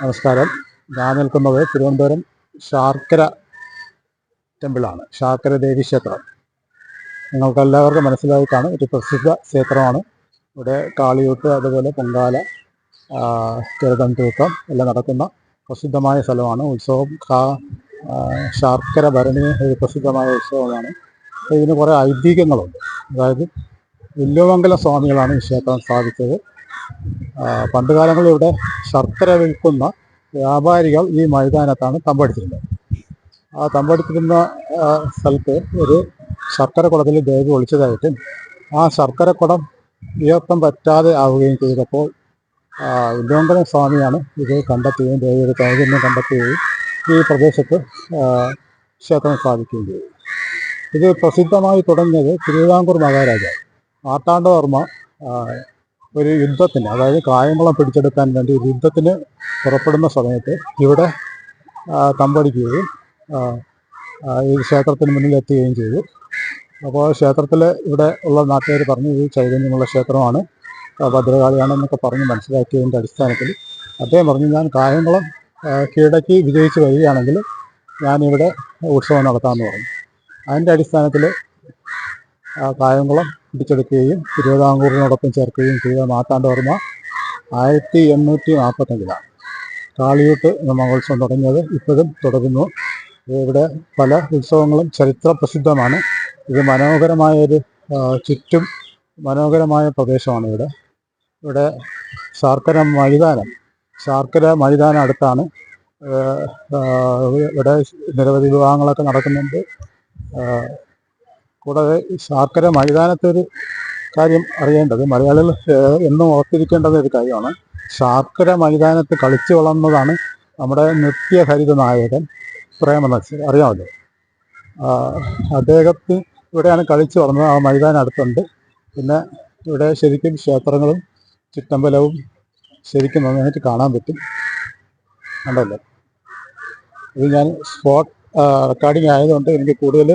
നമസ്കാരം. ഞാൻ നിൽക്കുന്നത് തിരുവനന്തപുരം ശാർക്കര ടെമ്പിളാണ്. ശാർക്കര ദേവി ക്ഷേത്രം. നിങ്ങൾക്ക് എല്ലാവർക്കും മനസ്സിലായി ഒരു പ്രസിദ്ധ ക്ഷേത്രമാണ്. ഇവിടെ കാളിയൂട്ട് അതുപോലെ പൊങ്കാല ചെറുതം തൂക്കം എല്ലാം നടക്കുന്ന പ്രസിദ്ധമായ സ്ഥലമാണ്. ഉത്സവം കാ ശാർക്കര ഭരണി ഒരു പ്രസിദ്ധമായ ഉത്സവമാണ്. ഇതിന് കുറേ ഐതിഹ്യങ്ങളുണ്ട്. അതായത് വില്ലുമംഗല സ്വാമികളാണ് ഈ ക്ഷേത്രം സ്ഥാപിച്ചത്. പണ്ട് കാലങ്ങളിൽ ഇവിടെ ശർക്കര വിൽക്കുന്ന വ്യാപാരികൾ ഈ മൈതാനത്താണ് തമ്പടിച്ചിരുന്നത്. ആ തമ്പടിച്ചിരുന്ന സ്ഥലത്ത് ഒരു ശർക്കര കുടത്തിൽ ദേവി ഒളിച്ചതായിട്ടും ആ ശർക്കര കുടം ഉയർത്തം പറ്റാതെ ആവുകയും ചെയ്തപ്പോൾ ഉദ്യോഗന സ്വാമിയാണ് ഇത് കണ്ടെത്തുകയും ദേവിയുടെ ചൈതന്യം കണ്ടെത്തുകയും ഈ പ്രദേശത്ത് ക്ഷേത്രം സ്ഥാപിക്കുകയും ചെയ്തു. ഇത് പ്രസിദ്ധമായി തുടങ്ങിയത് തിരുവിതാംകൂർ മഹാരാജാവ് മാർത്താണ്ഡവർമ്മ ഒരു യുദ്ധത്തിന് അതായത് കായംകുളം പിടിച്ചെടുക്കാൻ വേണ്ടി ഒരു യുദ്ധത്തിന് പുറപ്പെടുന്ന സമയത്ത് ഇവിടെ കമ്പടിക്കുകയും ഈ ക്ഷേത്രത്തിന് മുന്നിൽ എത്തുകയും ചെയ്തു. അപ്പോൾ ക്ഷേത്രത്തിൽ ഇവിടെ ഉള്ള നാട്ടുകാർ പറഞ്ഞു ഇത് ചൈതന്യമുള്ള ക്ഷേത്രമാണ് ഭദ്രകാളിയാണെന്നൊക്കെ പറഞ്ഞ് മനസ്സിലാക്കിയതിന്റെ അടിസ്ഥാനത്തിൽ അദ്ദേഹം പറഞ്ഞു ഞാൻ കായംകുളം കീഴടക്കി വിജയിച്ച് വരികയാണെങ്കിൽ ഞാനിവിടെ ഉത്സവം നടത്താമെന്ന് പറഞ്ഞു. അതിന്റെ അടിസ്ഥാനത്തിൽ കായംകുളം പിടിച്ചെടുക്കുകയും തിരുവിതാംകൂറിനോടൊപ്പം ചേർക്കുകയും ചെയ്ത മാർത്താണ്ഡവർമ്മ ആയിരത്തി എണ്ണൂറ്റി നാൽപ്പത്തഞ്ചിലാണ് കാളിയൂട്ട് എന്ന മഹോത്സവം തുടങ്ങിയത് ഇപ്പോഴും തുടരുന്നു. ഇവിടെ പല ഉത്സവങ്ങളും ചരിത്ര പ്രസിദ്ധമാണ്. ഇത് മനോഹരമായ ഒരു ആ, ചുറ്റും മനോഹരമായ പ്രദേശമാണ് ഇവിടെ. ഇവിടെ ശാർക്കര മൈതാനം ശാർക്കര മൈതാനം അടുത്താണ്. ഇവിടെ നിരവധി വിവാഹങ്ങളൊക്കെ നടക്കുന്നുണ്ട്. കൂടാതെ ശാർക്കര മൈതാനത്തെ ഒരു കാര്യം അറിയേണ്ടത് മലയാളികൾ എന്നും ഓർത്തിരിക്കേണ്ടത് ഒരു കാര്യമാണ്. ശാർക്കര മൈതാനത്ത് കളിച്ചു വളർന്നതാണ് നമ്മുടെ നിത്യഹരിത നായകൻ പ്രേമനസ് അറിയാമല്ലോ? അദ്ദേഹത്തിൽ ഇവിടെയാണ് കളിച്ചു വളർന്നത്. ആ മൈതാനം അടുത്തുണ്ട്. പിന്നെ ഇവിടെ ശരിക്കും ക്ഷേത്രങ്ങളും ചുറ്റമ്പലവും ശരിക്കും നന്നായിട്ട് കാണാൻ പറ്റും. ഉണ്ടല്ലോ ഇത് ഞാൻ സ്പോട്ട് റെക്കോർഡിംഗ് ആയതുകൊണ്ട് എനിക്ക് കൂടുതൽ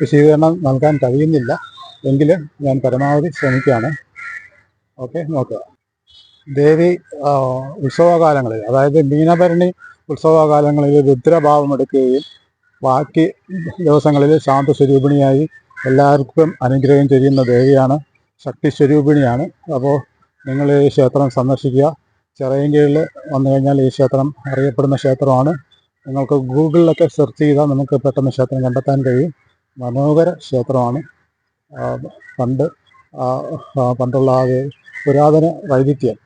വിശദീകരണം നൽകാൻ കഴിയുന്നില്ല. എങ്കിലും ഞാൻ പരമാവധി ശ്രമിക്കുകയാണ്. ഓക്കെ നോക്കുക. ദേവി ഉത്സവകാലങ്ങളിൽ അതായത് മീനഭരണി ഉത്സവകാലങ്ങളിൽ രുദ്രഭാവം എടുക്കുകയും ബാക്കി ദിവസങ്ങളിൽ ശാന്തസ്വരൂപിണിയായി എല്ലാവർക്കും അനുഗ്രഹം ചെയ്യുന്ന ദേവിയാണ് ശക്തി സ്വരൂപിണിയാണ് അപ്പോൾ നിങ്ങൾ ഈ ക്ഷേത്രം സന്ദർശിക്കുക. ചിറയൻകീഴിൽ വന്നു കഴിഞ്ഞാൽ ഈ ക്ഷേത്രം അറിയപ്പെടുന്ന ക്ഷേത്രമാണ്. നിങ്ങൾക്ക് ഗൂഗിളിലൊക്കെ സെർച്ച് ചെയ്താൽ നമുക്ക് പെട്ടെന്ന് ക്ഷേത്രം കണ്ടെത്താൻ കഴിയും. മനോഹര ക്ഷേത്രമാണ്. പണ്ട് പണ്ടുള്ള ആ പുരാതന വൈവിധ്യം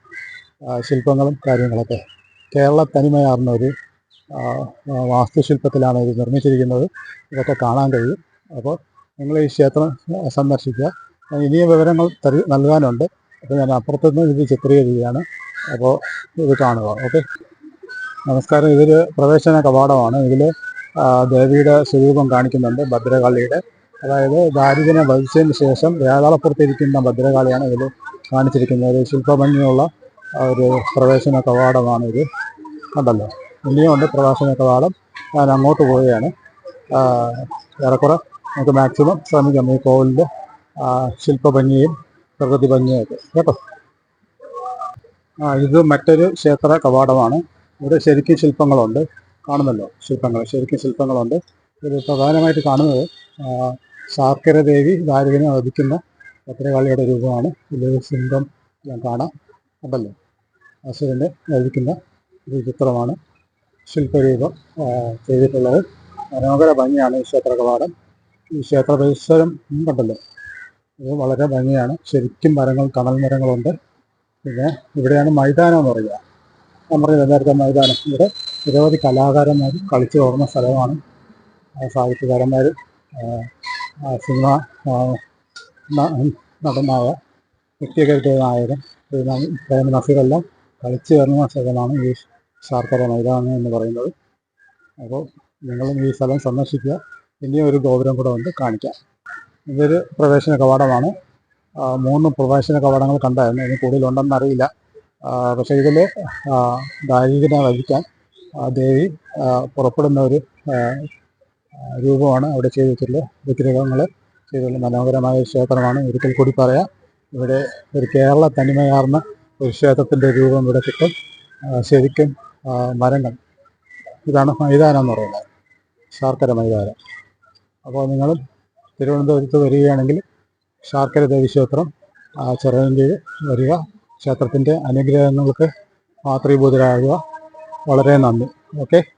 ശില്പങ്ങളും കാര്യങ്ങളൊക്കെ. കേരള തനിമയാർന്ന ഒരു വാസ്തുശില്പത്തിലാണ് ഇത് നിർമ്മിച്ചിരിക്കുന്നത്. ഇതൊക്കെ കാണാൻ കഴിയും. അപ്പോൾ നിങ്ങൾ ഈ ക്ഷേത്രം സന്ദർശിക്കുക. ഇനിയും വിവരങ്ങൾ തരി നൽകാനുണ്ട്. അപ്പോൾ ഞാൻ അപ്പുറത്തുനിന്ന് ഇത് ചിത്രീകരിക്കുകയാണ്. അപ്പോൾ ഇത് കാണുക. ഓക്കെ. നമസ്കാരം. ഇതൊരു പ്രവേശന കവാടമാണ്. ഇതിൽ ദേവിയുടെ സ്വരൂപം കാണിക്കുന്നുണ്ട് ഭദ്രകാളിയുടെ. അതായത് ദാരിദ്ര്യനെ വധിച്ചതിന് ശേഷം വേതാളപ്പുറത്തിരിക്കുന്ന ഭദ്രകാളിയാണ് ഇതിൽ കാണിച്ചിരിക്കുന്നത്. ഒരു ശില്പഭംഗിയുള്ള ഒരു പ്രവേശന കവാടമാണ് ഇത്. കണ്ടല്ലോ ഇനിയും ഉണ്ട് പ്രവേശന കവാടം. ഞാൻ അങ്ങോട്ട് പോവുകയാണ്. ഏറെക്കുറെ നമുക്ക് മാക്സിമം ശ്രമിക്കാം ഈ കോവിലിന്റെ ശില്പഭംഗിയും പ്രകൃതി ഭംഗിയൊക്കെ കേട്ടോ? ആ ഇത് മറ്റൊരു ക്ഷേത്ര കവാടമാണ്. ഇവിടെ ശരിക്കും ശില്പങ്ങളുണ്ട്. കാണുന്നല്ലോ ശില്പങ്ങൾ. ശരിക്കും ശില്പങ്ങളുണ്ട്. ഇത് പ്രധാനമായിട്ട് കാണുന്നത് ശാർക്കര ദേവി ദാരിദ്ര്യനെ വധിക്കുന്ന ഭദ്രകാളിയുടെ രൂപമാണ്. ഇതിൽ സിംഹം ഞാൻ കാണാം. ഉണ്ടല്ലോ. അസുരനെ വധിക്കുന്ന ഒരു ചിത്രമാണ് ശില്പരൂപം ചെയ്തിട്ടുള്ളത്. മനോഹര ഭംഗിയാണ് ഈ ക്ഷേത്ര കവാടം ഈ ക്ഷേത്ര പരിസരം കണ്ടല്ലോ ഇത് വളരെ ഭംഗിയാണ്. ശരിക്കും മരങ്ങൾ തണൽ മരങ്ങളുണ്ട്. പിന്നെ ഇവിടെയാണ് മൈതാനം എന്ന് പറയുക. ഞാൻ പറഞ്ഞത് മൈതാനം ഇവിടെ നിരവധി കലാകാരന്മാർ കളിച്ചു തുടർന്ന സ്ഥലമാണ്. സാഹിത്യകാരന്മാർ സിനിമ നടനായ വ്യക്തികരുടെ നായകൻ പ്രേമ നസീറെല്ലാം കളിച്ചു വരുന്ന സ്ഥലമാണ് ഈ ശാർക്കര മൈതാനം എന്ന് പറയുന്നത്. അപ്പോൾ നിങ്ങളും ഈ സ്ഥലം സന്ദർശിക്കുക. ഇനിയും ഒരു ഗോപുരം കൂടെ ഉണ്ട് കാണിക്കാം. ഇതൊരു പ്രവേശന കവാടമാണ്. മൂന്ന് പ്രവേശന കവാടങ്ങൾ കണ്ടായിരുന്നു. ഇനി കൂടുതലുണ്ടെന്ന് അറിയില്ല. ആ, പക്ഷേ ഇതിൽ ദാരിദ്ര്യനെ വഹിക്കാൻ ദേവി പുറപ്പെടുന്ന ഒരു രൂപമാണ് അവിടെ ചെയ്തു വെച്ചിട്ടുള്ള വിഗ്രഹങ്ങൾ ചെയ്തുള്ള മനോഹരമായ ക്ഷേത്രമാണ്. ഒരിക്കൽ കൂടി പറയാം ഇവിടെ ഒരു കേരള തനിമയാർന്ന ഒരു ക്ഷേത്രത്തിന്റെ രൂപം ഇവിടെ കിട്ടും. ശരിക്കും മരങ്ങൾ. ഇതാണ് മൈതാനം എന്ന് പറയുന്നത്. ശാർക്കര മൈതാനം. അപ്പോൾ നിങ്ങൾ തിരുവനന്തപുരത്ത് വരികയാണെങ്കിൽ ശാർക്കര ദേവി ക്ഷേത്രം ചെറുകയിൽ വരിക. ക്ഷേത്രത്തിന്റെ അനുഗ്രഹങ്ങൾക്ക് മാതൃഭൂതരാകുക വളരെ നന്ദി. ഓക്കെ.